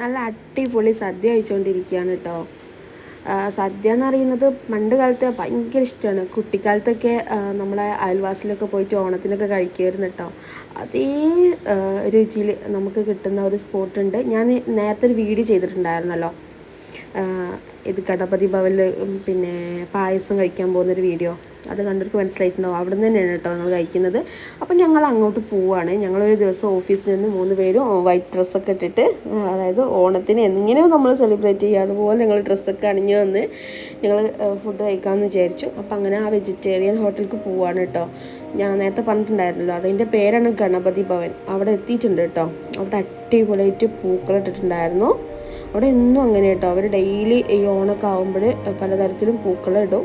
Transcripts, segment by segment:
നല്ല അടിപൊളി സദ്യ കഴിച്ചുകൊണ്ടിരിക്കുകയാണ് കേട്ടോ സദ്യ എന്ന് പറയുന്നത് പണ്ട് കാലത്ത് ഭയങ്കര ഇഷ്ടമാണ് കുട്ടിക്കാലത്തൊക്കെ നമ്മളെ അയൽവാസിലൊക്കെ പോയിട്ട് ഓണത്തിനൊക്കെ കഴിക്കുമായിരുന്നു കേട്ടോ അതേ രുചിയിൽ നമുക്ക് കിട്ടുന്ന ഒരു സ്പോട്ടുണ്ട്. ഞാൻ നേരത്തെ ഒരു വീഡിയോ ചെയ്തിട്ടുണ്ടായിരുന്നല്ലോ. ഇത് ഗണപതി ഭവനിൽ പിന്നെ പായസം കഴിക്കാൻ പോകുന്നൊരു വീഡിയോ. അത് കണ്ടവർക്ക് മനസ്സിലായിട്ടുണ്ടാവും. അവിടെ നിന്ന് തന്നെയാണ് കേട്ടോ ഞങ്ങൾ കഴിക്കുന്നത്. അപ്പം ഞങ്ങൾ അങ്ങോട്ട് പോവുകയാണ് ഞങ്ങളൊരു ദിവസം ഓഫീസിൽ നിന്ന് മൂന്ന് പേരും വൈറ്റ് ഡ്രസ്സൊക്കെ ഇട്ടിട്ട് അതായത് ഓണത്തിന് എങ്ങനെയോ നമ്മൾ സെലിബ്രേറ്റ് ചെയ്യുക. അതുപോലെ ഞങ്ങൾ ഡ്രസ്സൊക്കെ അണിഞ്ഞു വന്ന് ഞങ്ങൾ ഫുഡ് കഴിക്കാമെന്ന് വിചാരിച്ചു. അപ്പം അങ്ങനെ ആ വെജിറ്റേറിയൻ ഹോട്ടലിലേക്ക് പോവുകയാണ് കേട്ടോ. ഞാൻ നേരത്തെ പറഞ്ഞിട്ടുണ്ടായിരുന്നല്ലോ അതിന്റെ പേരാണ് ഗണപതി ഭവൻ. അവിടെ എത്തിയിട്ടുണ്ട് കേട്ടോ. അവിടെ അടിപൊളിയായിട്ട് പൂക്കളിട്ടിട്ടുണ്ടായിരുന്നു അവിടെ എന്നും അങ്ങനെ കേട്ടോ അവർ ഡെയിലി ഈ ഓണൊക്കെ ആകുമ്പോൾ പലതരത്തിലും പൂക്കളിടും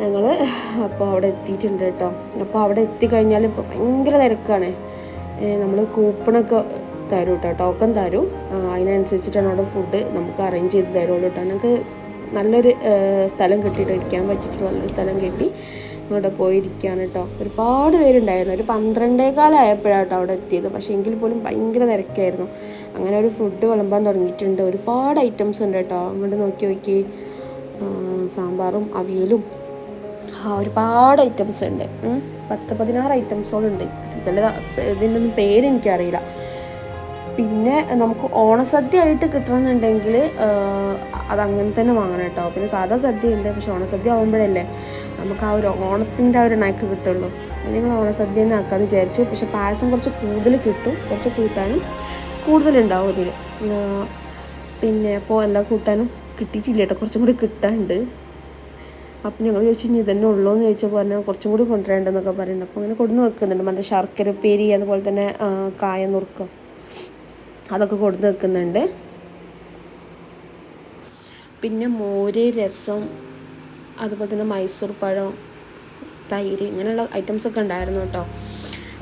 ഞങ്ങൾ അപ്പോൾ അവിടെ എത്തിയിട്ടുണ്ട് കേട്ടോ. അപ്പോൾ അവിടെ എത്തിക്കഴിഞ്ഞാൽ ഇപ്പോൾ ഭയങ്കര തിരക്കാണ്. നമ്മൾ കൂപ്പണൊക്കെ തരും കേട്ടോ. ടോക്കൺ തരും. അതിനനുസരിച്ചിട്ടാണ് അവിടെ ഫുഡ് നമുക്ക് അറേഞ്ച് ചെയ്ത് തരുള്ളൂ കേട്ടോ. ഞങ്ങൾക്ക് നല്ലൊരു സ്ഥലം കിട്ടിയിട്ട്. ഇരിക്കാൻ പറ്റിയിട്ട് നല്ലൊരു സ്ഥലം കിട്ടി. അവിടെ പോയിരിക്കുകയാണ് കേട്ടോ. ഒരുപാട് പേരുണ്ടായിരുന്നു. ഒരു പന്ത്രണ്ടേ കാലമായപ്പോഴാണ് കേട്ടോ അവിടെ എത്തിയത്. പക്ഷേ എങ്കിൽ പോലും ഭയങ്കര തിരക്കായിരുന്നു. അങ്ങനെ ഒരു ഫുഡ് വിളമ്പാൻ തുടങ്ങിയിട്ടുണ്ട്. ഒരുപാട് ഐറ്റംസ് ഉണ്ട് കേട്ടോ. അങ്ങോട്ട് നോക്കി നോക്കി സാമ്പാറും അവിയലും. ആ, ഒരുപാട് ഐറ്റംസ് ഉണ്ട്. പത്ത് പതിനാറ് ഐറ്റംസോളം ഉണ്ട് ചില ഇതിന്റെ ഒന്നും പേര് എനിക്കറിയില്ല. പിന്നെ നമുക്ക് ഓണസദ്യ ആയിട്ട് കിട്ടണമെന്നുണ്ടെങ്കിൽ അത് അങ്ങനെ തന്നെ വാങ്ങണം കേട്ടോ. പിന്നെ സാധാ സദ്യ ഉണ്ട് പക്ഷെ ഓണസദ്യ ആകുമ്പോഴല്ലേ നമുക്ക് ആ ഒരു ഓണത്തിന്റെ ആ ഒരു നയക്ക് കിട്ടുള്ളൂ. നിങ്ങൾ ഓണസദ്യ തന്നെ ആക്കാമെന്ന് വിചാരിച്ചു. പക്ഷെ പായസം കുറച്ച് കൂടുതൽ കിട്ടും കുറച്ച് കൂട്ടാനും കൂടുതലുണ്ടാവും അതിൽ പിന്നെ അപ്പോൾ എല്ലാ കൂട്ടാനും കിട്ടിയിട്ടില്ല കേട്ടോ കുറച്ചും കൂടി കിട്ടാനുണ്ട്. അപ്പം ഞങ്ങൾ ചോദിച്ചു ഇനി ഇതന്നെ ഉള്ളൂ എന്ന് ചോദിച്ചപ്പോൾ പറഞ്ഞാൽ കുറച്ചും കൂടി കൊണ്ടുവരേണ്ടെന്നൊക്കെ പറയുന്നുണ്ട് അപ്പോൾ അങ്ങനെ കൊടുന്ന് വെക്കുന്നുണ്ട്. മറ്റേ ശർക്കര ഉപ്പേരി അതുപോലെ തന്നെ കായ നുറുക്കം. അതൊക്കെ കൊടുത്ത് വെക്കുന്നുണ്ട്. പിന്നെ മോര് രസം അതുപോലെ തന്നെ മൈസൂർ പഴം തൈര് ഇങ്ങനെയുള്ള ഐറ്റംസ് ഒക്കെ ഉണ്ടായിരുന്നു കേട്ടോ.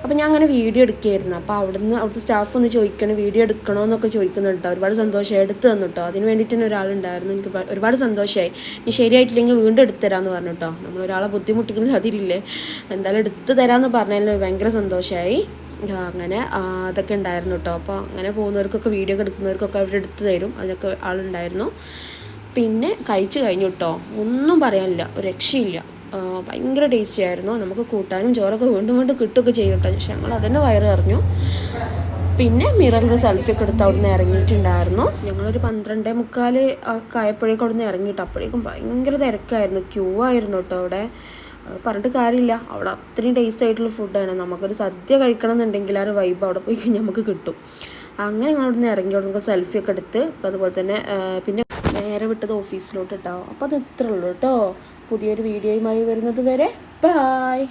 അപ്പോൾ ഞാൻ അങ്ങനെ വീഡിയോ എടുക്കുകയായിരുന്നു. അപ്പോൾ അവിടുന്ന് അവിടുത്തെ സ്റ്റാഫ് ഒന്ന് ചോദിക്കണം വീഡിയോ എടുക്കണോ എന്നൊക്കെ ചോദിക്കുന്നുണ്ട് ഒരുപാട് സന്തോഷമായി. എടുത്തു തന്നു കേട്ടോ. അതിന് വേണ്ടിയിട്ട് തന്നെ ഒരാളുണ്ടായിരുന്നു. എനിക്ക് ഒരുപാട് സന്തോഷമായി. ഇനി ശരിയായിട്ടില്ലെങ്കിൽ വീണ്ടും എടുത്തു തരാമെന്ന് പറഞ്ഞു കേട്ടോ. നമ്മൾ ഒരാളെ ബുദ്ധിമുട്ടിക്കുന്നത് അതിരില്ലേ എന്തായാലും എടുത്തു തരാമെന്ന് പറഞ്ഞതിൽ ഭയങ്കര സന്തോഷമായി. അങ്ങനെ അതൊക്കെ ഉണ്ടായിരുന്നു കേട്ടോ അപ്പോൾ അങ്ങനെ പോകുന്നവർക്കൊക്കെ വീഡിയോ ഒക്കെ എടുക്കുന്നവർക്കൊക്കെ അവർ എടുത്തു തരും. അതിനൊക്കെ ആളുണ്ടായിരുന്നു. പിന്നെ കഴിച്ചു കഴിഞ്ഞു കേട്ടോ ഒന്നും പറയാനില്ല. രക്ഷയില്ല. ഭയങ്കര ടേസ്റ്റി ആയിരുന്നു. നമുക്ക് കൂട്ടാനും ചോറൊക്കെ വീണ്ടും വീണ്ടും കിട്ടുകയൊക്കെ ചെയ്യും കേട്ടോ പക്ഷെ ഞങ്ങൾ അതന്നെ വയറ് അറിഞ്ഞു പിന്നെ മിററിൽ സെൽഫി ഒക്കെ എടുത്ത് അവിടുന്ന് ഇറങ്ങിയിട്ടുണ്ടായിരുന്നു. ഞങ്ങളൊരു പന്ത്രണ്ടേ മുക്കാൽ ഒക്കെ ആയപ്പോഴേക്കും അവിടുന്ന് ഇറങ്ങിയിട്ട് അപ്പോഴേക്കും ഭയങ്കര തിരക്കായിരുന്നു. ക്യൂ ആയിരുന്നു കേട്ടോ അവിടെ. പറഞ്ഞിട്ട് കാര്യമില്ല. അവിടെ അത്രയും ടേസ്റ്റ് ആയിട്ടുള്ള ഫുഡാണ് നമുക്കൊരു സദ്യ കഴിക്കണം എന്നുണ്ടെങ്കിൽ ആ ഒരു വൈബ് അവിടെ പോയി കഴിഞ്ഞാൽ നമുക്ക് കിട്ടും. അങ്ങനെ ഞങ്ങൾ അവിടെ നിന്ന് ഇറങ്ങി അവിടെ നമുക്ക് സെൽഫി ഒക്കെ എടുത്ത് അപ്പോൾ അതുപോലെ തന്നെ പിന്നെ നേരെ വിട്ടത് ഓഫീസിലോട്ട് കേട്ടോ അപ്പോൾ അത് ഇത്രേ ഉള്ളൂ കേട്ടോ പുതിയൊരു വീഡിയോയുമായി വരുന്നത് വരെ. ബായ്